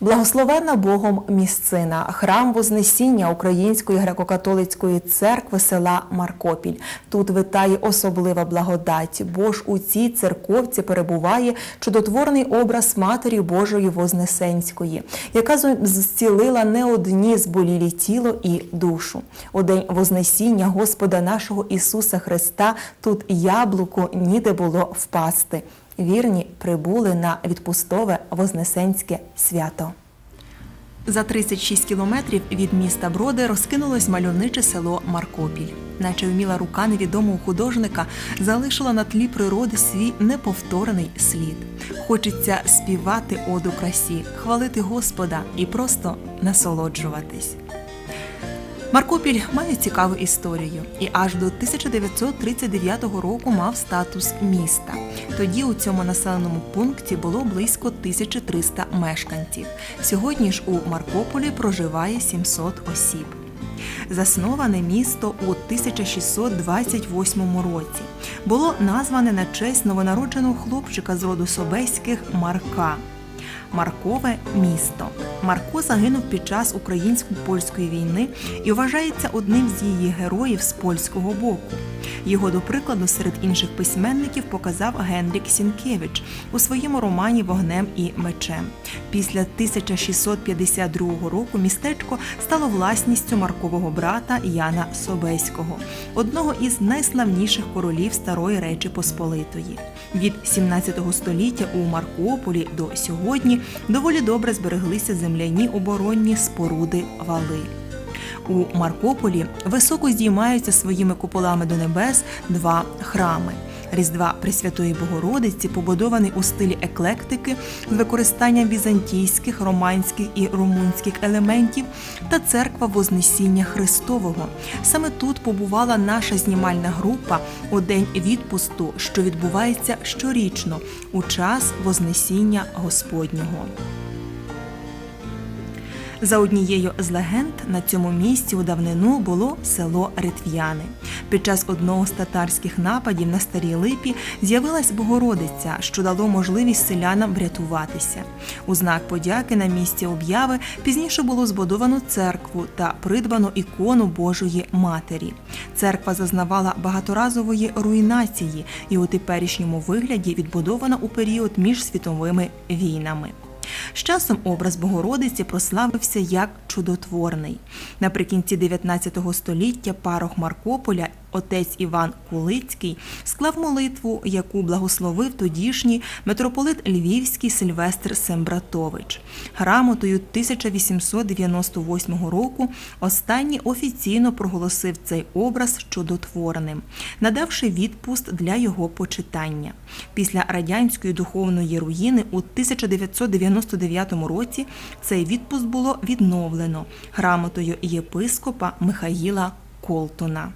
Благословенна Богом місцина, храм Вознесіння Української греко-католицької церкви села Маркопіль. Тут витає особлива благодать, бо ж у цій церковці перебуває чудотворний образ Матері Божої Вознесенської, яка зцілила не одні зболілі тіло і душу. У день Вознесіння Господа нашого Ісуса Христа тут яблуко ніде було впасти. Вірні прибули на відпустове Вознесенське свято. За 36 кілометрів від міста Броди розкинулось мальовниче село Маркопіль. Наче вміла рука невідомого художника залишила на тлі природи свій неповторений слід. Хочеться співати оду красі, хвалити Господа і просто насолоджуватись. Маркопіль має цікаву історію і аж до 1939 року мав статус міста. Тоді у цьому населеному пункті було близько 1300 мешканців. Сьогодні ж у Маркополі проживає 700 осіб. Засноване місто у 1628 році. Було назване на честь новонародженого хлопчика з роду Собеських Марка. Маркове місто. Марко загинув під час українсько-польської війни і вважається одним з її героїв з польського боку. Його, до прикладу, серед інших письменників показав Генрік Сінкевич у своєму романі Вогнем і мечем. Після 1652 року містечко стало власністю Маркового брата Яна Собеського, одного із найславніших королів Старої Речі Посполитої. Від 17 століття у Маркополі до сьогодні доволі добре збереглися земляні оборонні споруди вали. У Маркополі високо здіймаються своїми куполами до небес два храми. Різдва Пресвятої Богородиці, побудований у стилі еклектики з використанням візантійських, романських і румунських елементів, та церква Вознесіння Христового. Саме тут побувала наша знімальна група у день відпусту, що відбувається щорічно у час Вознесіння Господнього. За однією з легенд на цьому місці у давнину було село Ритв'яни. Під час одного з татарських нападів на старій липі з'явилась Богородиця, що дало можливість селянам врятуватися. У знак подяки на місці обяви пізніше було збудовано церкву та придбано ікону Божої Матері. Церква зазнавала багаторазової руйнації і у теперішньому вигляді відбудована у період між світовими війнами. З часом образ Богородиці прославився як чудотворний. Наприкінці 19 століття парох Маркополя, отець Іван Кулицький, склав молитву, яку благословив тодішній митрополит Львівський Сильвестр Сембратович. Грамотою 1898 року останній офіційно проголосив цей образ чудотворним, надавши відпуст для його почитання. Після радянської духовної руїни у 1999 році цей відпуск було відновлено грамотою єпископа Михаїла Колтона.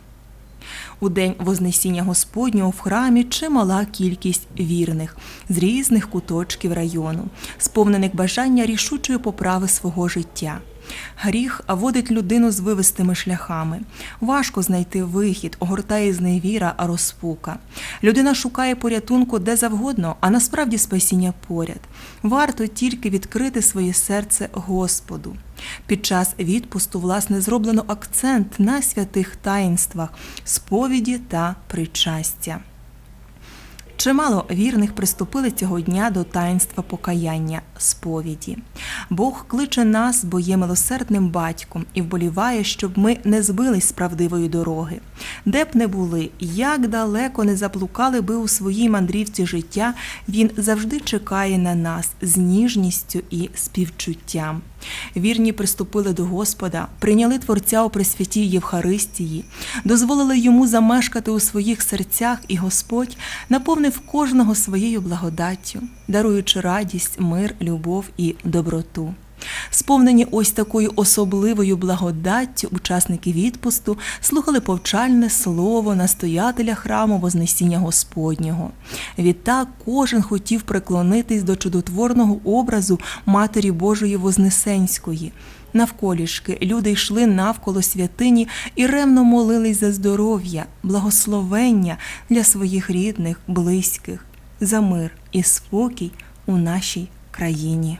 У день Вознесіння Господнього в храмі чимала кількість вірних з різних куточків району, сповнених бажання рішучої поправи свого життя. Гріх водить людину з вивистими шляхами. Важко знайти вихід, огортає зневіра, розпука. Людина шукає порятунку де завгодно, а насправді спасіння поряд. Варто тільки відкрити своє серце Господу. Під час відпусту, власне, зроблено акцент на святих таїнствах, сповіді та причастя. Чимало вірних приступили цього дня до таїнства покаяння сповіді. Бог кличе нас, бо є милосердним батьком, і вболіває, щоб ми не збились з правдивої дороги. Де б не були, як далеко не заплукали би у своїй мандрівці життя, він завжди чекає на нас з ніжністю і співчуттям. Вірні приступили до Господа, прийняли Творця у Пресвятій Євхаристії, дозволили йому замешкати у своїх серцях, і Господь наповнив кожного своєю благодаттю, даруючи радість, мир, любов і доброту. Сповнені ось такою особливою благодаттю, учасники відпусту слухали повчальне слово настоятеля храму Вознесіння Господнього. Відтак кожен хотів приклонитись до чудотворного образу Матері Божої Вознесенської. Навколішки люди йшли навколо святині і ревно молились за здоров'я, благословення для своїх рідних, близьких, за мир і спокій у нашій країні.